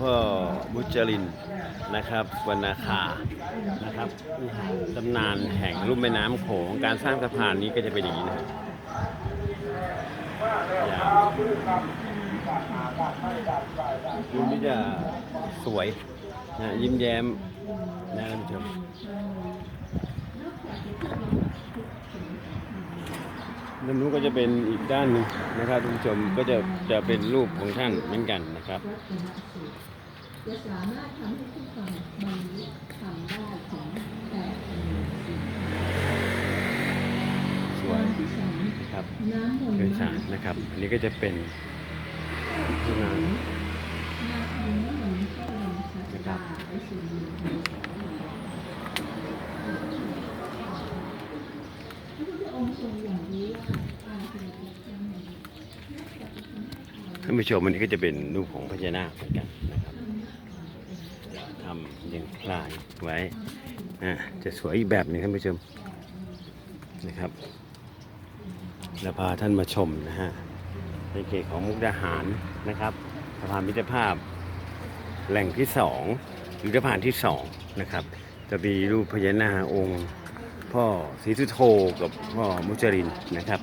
พ่อมุจรินนะครับวรรณาคานะครับตำนานแห่งลุ่มแม่น้ำโขงการสร้างสะพานนี้ก็จะเป็นอย่างนี้นะยูนี่จะสวยนะยิ้มแย้มนะท่านผู้ชม ด้านนู้นก็จะเป็นอีกด้านหนึ่งนะครับท่านผู้ชมก็จะจะเป็นรูปของท่านเหมือนกันนะครับจะสามารถทำให้ผู้ฟังบรรลุทำได้ถึงแปดหมื่นสี่สวยที่สองนะครับน้ำมนต์เชิญชานนะครับ อันนี้ก็จะเป็นที่นาน นาคำน้ำมนต์ก็ลงชัดตาไว้สู่มือพระพุ ท่านผู้ชมอันนี้ก็จะเป็นรูปของพญานาคเหมือนกันนะครับทำย่างคลายไว้อ่าจะสวยอีกแบบหนึงท่านผู้ชมนะครับแล้วพาท่านมาชมนะฮะในเขตของมุกดาหารนะครับสะพานมิตรภาพแหล่งที่สองหรือสะพานที่สองนะครับ จะมีรูปพญานาคองค์ พ่อศรีสุโธกับพ่อมุจรินนะครับ